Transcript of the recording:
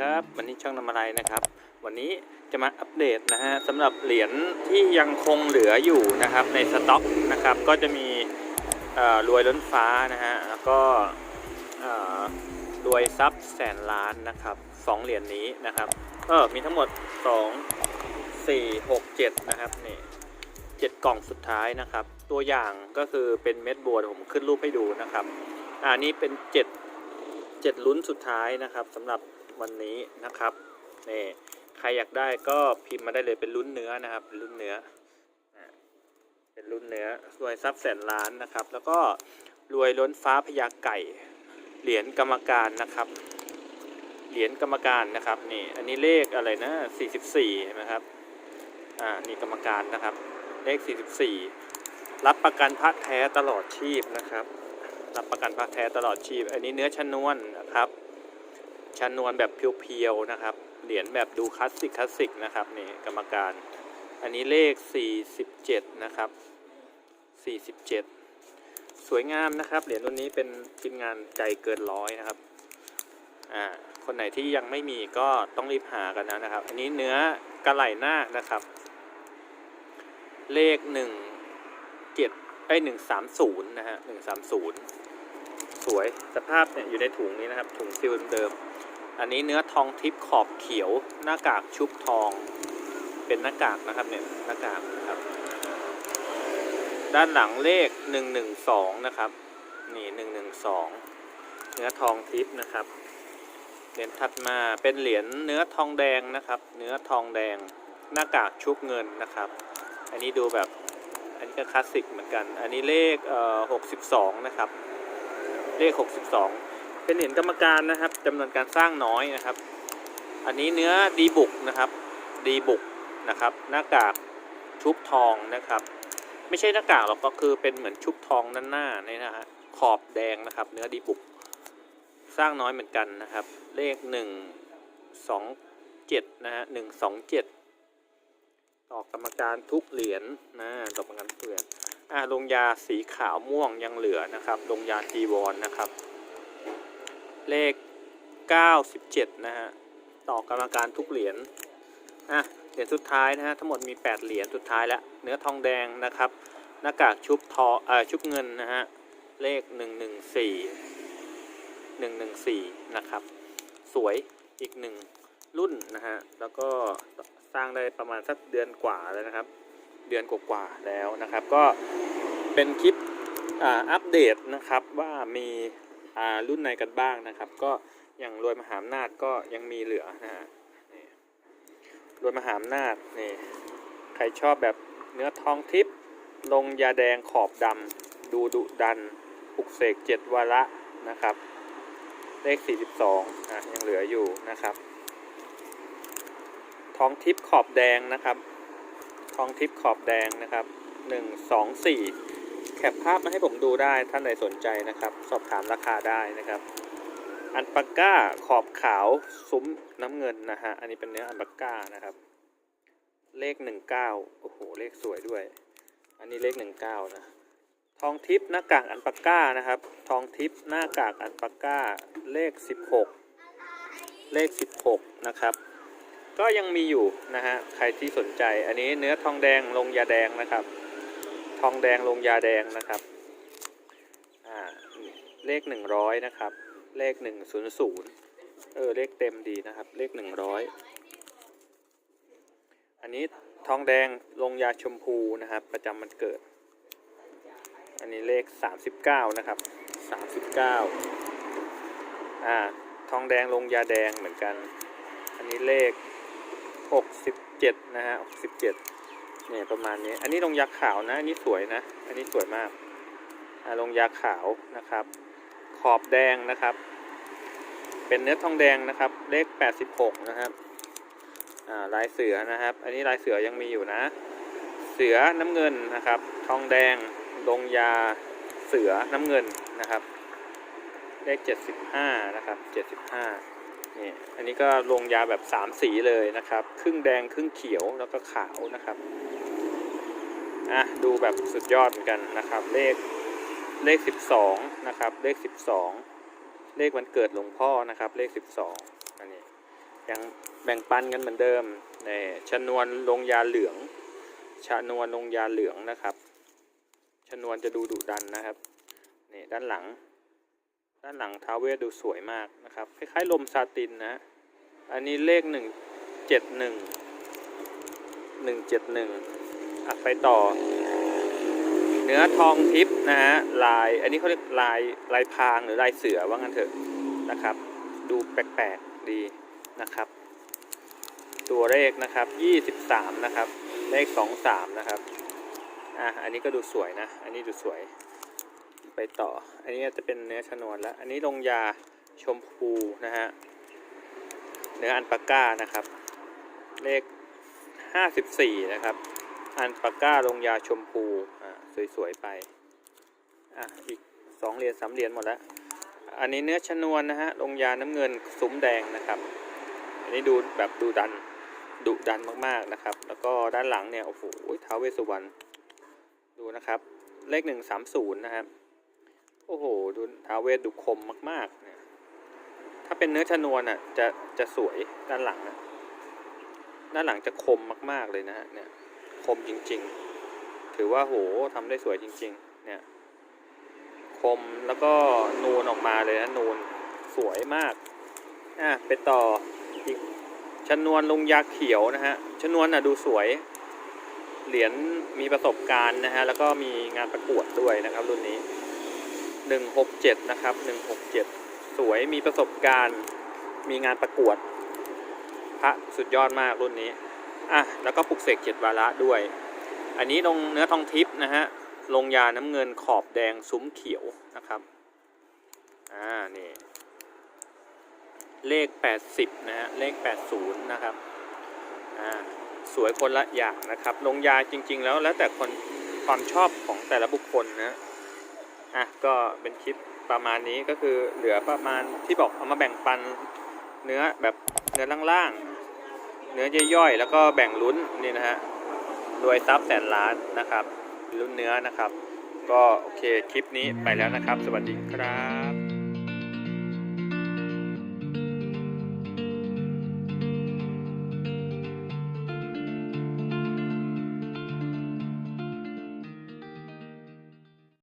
ครับ วันนี้ช่องนำอะไรนะครับ วันนี้จะมาอัปเดตนะฮะสำหรับเหรียญที่ยังคงเหลืออยู่นะครับในสต็อกนะครับก็จะมีรวยล้นฟ้านะฮะแล้วก็รวยทรัพย์แสนล้านนะครับสองเหรียญนี้นะครับเออมีทั้งหมด 2 4 6 7นะครับนี่เจ็ดกล่องสุดท้ายนะครับ ตัวอย่างก็คือเป็นเม็ดบัวผมขึ้นรูปให้ดูนะครับอ่านี่เป็นเจ็ดเจ็ดลุ้นสุดท้ายนะครับสำหรับ วันนี้นะครับนี่ใครอยากได้ก็พิมพ์มาได้เลยเป็นลุ้นเนื้อนะครับเป็นลุ้นเนื้อเป็นลุ้นเนื้อรวยทรัพย์แสนล้านนะครับ แล้วก็รวยล้นฟ้าพญาไก่เหรียญกรรมการนะครับเหรียญกรรมการนะครับนี่อันนี้เลขอะไรนะ 44นะครับอ่านี่กรรมการนะครับ เลข 44 รับประกันพระแท้ตลอดชีพนะครับ รับประกันพระแท้ตลอดชีพ อันนี้เนื้อชนวนนะครับ ชนวนแบบเพียวๆนะครับ เหรียญแบบดูคลาสสิกคลาสสิกนะครับนี่กรรมการ อันนี้เลข 47 นะครับ 47 สวยงามนะครับ เหรียญรุ่นนี้เป็นชิ้นงานใจเกินร้อยนะครับ อ่า คนไหนที่ยังไม่มีก็ต้องรีบหากันนะนะครับ อันนี้เนื้อกระไหล่หน้านะครับ เลขหนึ่งเจ็ดไอ้หนึ่งสามศูนย์นะฮะหนึ่งสามศูนย์สวย สภาพเนี่ยอยู่ในถุงนี้นะครับ ถุงซิลเดิม อันนี้เนื้อทองทิพย์ขอบเขียวหน้ากากชุบทอง เป็นหน้ากากนะครับเนี่ยหน้ากากนะครับ ด้านหลังเลขหนึ่งหนึ่งสองนะครับ นี่หนึ่งหนึ่งสองเนื้อทองทิพย์นะครับเหรียญถัดมาเป็นเหรียญเนื้อทองแดงนะครับ เนื้อทองแดงหน้ากากชุบเงินนะครับ อันนี้ดูแบบอันนี้ก็คลาสสิกเหมือนกัน อันนี้เลขเอ่อ62 นะครับ เลข 62 เป็นเหรียญกรรมการนะครับจำนวนการสร้างน้อยนะครับ อันนี้เนื้อดีบุกนะครับดีบุกนะครับหน้ากากชุบทองนะครับ ไม่ใช่หน้ากากหรอกก็คือเป็นเหมือนชุบทองด้านหน้านี่นะฮะขอบแดงนะครับ เนื้อดีบุก สร้างน้อยเหมือนกันนะครับ เลข1 2 7นะฮะ127ต่อกรรมการทุกเหรียญนะต่อกรรมการทุกเหรียญอ่าลงยาสีขาวม่วงยังเหลือนะครับลงยาจีวรนะครับ เลข 97 นะฮะ ต่อกรรมการทุกเหรียญ อะ เหรียญสุดท้ายนะฮะ ทั้งหมดมี 8 เหรียญสุดท้ายแล้ว เนื้อทองแดงนะครับ หน้ากากชุบทอเอ่อชุบเงินนะฮะ เลข 114 114 นะครับ สวยอีกหนึ่งรุ่นนะฮะ แล้วก็สร้างได้ประมาณสักเดือนกว่าแล้วนะครับ เดือนกว่าๆแล้วนะครับ ก็เป็นคลิปอ่าอัปเดตนะครับว่ามี รุ่นไหนกันบ้างนะครับ ก็อย่างรวยมหาอำนาจก็ยังมีเหลือนะฮะรวยมหาอำนาจนี่ใครชอบแบบเนื้อทองทิพย์ลงยาแดงขอบดำดูดุดันปุกเสกเจ็ดวาระนะครับ เลข 42อะยังเหลืออยู่นะครับ ทองทิพย์ขอบแดงนะครับ ทองทิพย์ขอบแดงนะครับ 1 2 4 แคปภาพมาให้ผมดูได้ท่านใดสนใจนะครับ สอบถามราคาได้นะครับ อันปาก้าขอบขาวซุ้มน้ำเงินนะฮะ อันนี้เป็นเนื้ออันปาก้านะครับ เลข19โอ้โห เลขสวยด้วย อันนี้เลข19นะ ทองทิพย์หน้ากากอันปาก้านะครับ ทองทิพย์หน้ากากอันปาก้า เลข16เลข16นะครับ ก็ยังมีอยู่นะฮะ ใครที่สนใจ อันนี้เนื้อทองแดงลงยาแดงนะครับ ทองแดงลงยาแดงนะครับอ่าเลข100นะครับ เลข100เออเลขเต็มดีนะครับ เลข100อันนี้ทองแดงลงยาชมพูนะครับ ประจำวันเกิด อันนี้เลข39นะครับ39อ่าทองแดงลงยาแดงเหมือนกัน อันนี้เลข67นะฮะ67เจ็ด เนี่ยประมาณนี้ อันนี้ลงยาขาวนะ อันนี้สวยนะ อันนี้สวยมากอ่าลงยาขาวนะครับ ขอบแดงนะครับ เป็นเนื้อทองแดงนะครับ เลข86นะครับอ่าลายเสือนะครับ อันนี้ลายเสือยังมีอยู่นะ เสือน้ำเงินนะครับ ทองแดง ลงยาเสือน้ำเงินนะครับ เลข75นะครับ75 นี่อันนี้ก็ลงยาแบบ 3 สีเลยนะครับ ครึ่งแดงครึ่งเขียวแล้วก็ขาวนะครับอะดูแบบสุดยอดเหมือนกันนะครับ เลขเลข 12 นะครับ เลข 12 เลขวันเกิดหลวงพ่อนะครับ เลข 12อันนี้ยังแบ่งปันกันเหมือนเดิมนี่ชนวนลงยาเหลือง ชนวนลงยาเหลืองนะครับ ชนวนจะดูดุดันนะครับนี่ด้านหลัง ด้านหลังท้าเวสดูสวยมากนะครับ คล้ายๆลมซาตินนะ อันนี้เลขหนึ่งเจ็ดหนึ่งหนึ่งเจ็ดหนึ่งอะไปต่อ เนื้อทองทิพย์นะฮะลาย อันนี้เขาเรียกลายลายพรางหรือลายเสือว่างั้นเถอะนะครับ ดูแปลกๆดีนะครับ ตัวเลขนะครับยี่สิบสามนะครับ เลขสองสามนะครับอะอันนี้ก็ดูสวยนะ อันนี้ดูสวย ไปต่อ อันนี้จะเป็นเนื้อชนวนแล้ว อันนี้ลงยาชมพูนะฮะ เนื้ออันปาก้านะครับ เลขห้าสิบสี่นะครับ อันปาก้าลงยาชมพู อ่าสวยๆไป อะอีกสองเหรียญสามเหรียญหมดแล้ว อันนี้เนื้อชนวนนะฮะ ลงยาน้ำเงินซุ้มแดงนะครับ อันนี้ดูแบบดูดันดุดันมากๆนะครับ แล้วก็ด้านหลังเนี่ย โอ้โหท้าวเวสุวรรณ ดูนะครับ เลขหนึ่งสามศูนย์นะครับ โอ้โห ดูท้าเวสดูคมมากๆเนี่ยถ้าเป็นเนื้อชนวนอะ จะจะสวยด้านหลังอะ ด้านหลังจะคมมาก ๆเลยนะฮะเนี่ย คมจริง ๆ ถือว่าโหทำได้สวยจริง ๆ เนี่ย คมแล้วก็นูนออกมาเลยนะนูนสวยมากอะไปต่ออีกชนวนลงยาเขียวนะฮะชนวนอะดูสวยเหรียญมีประสบการณ์นะฮะ แล้วก็มีงานประกวดด้วยนะครับรุ่นนี้ 167 นะครับ 167 สวยมีประสบการณ์ มีงานประกวด พระสุดยอดมากรุ่นนี้ อะ แล้วก็ปลุกเสกเจ็ดวาระด้วย อันนี้ลงเนื้อทองทิพย์นะฮะ ลงยาน้ำเงินขอบแดงซุ้มเขียวนะครับ อ่า นี่ เลข 80 นะฮะ เลข 80 นะครับ อ่า สวยคนละอย่างนะครับ ลงยาจริง ๆ แล้วแล้วแต่คนความชอบของแต่ละบุคคลนะ อะก็เป็นคลิปประมาณนี้ก็คือเหลือประมาณที่บอกเอามาแบ่งปันเนื้อแบบเนื้อล่างๆ เนื้อย่อยๆ แล้วก็แบ่งลุ้นนี่นะฮะรวยทรัพย์แสนล้านนะครับ ลุ้นเนื้อนะครับ ก็โอเคคลิปนี้ไปแล้วนะครับ สวัสดีครับ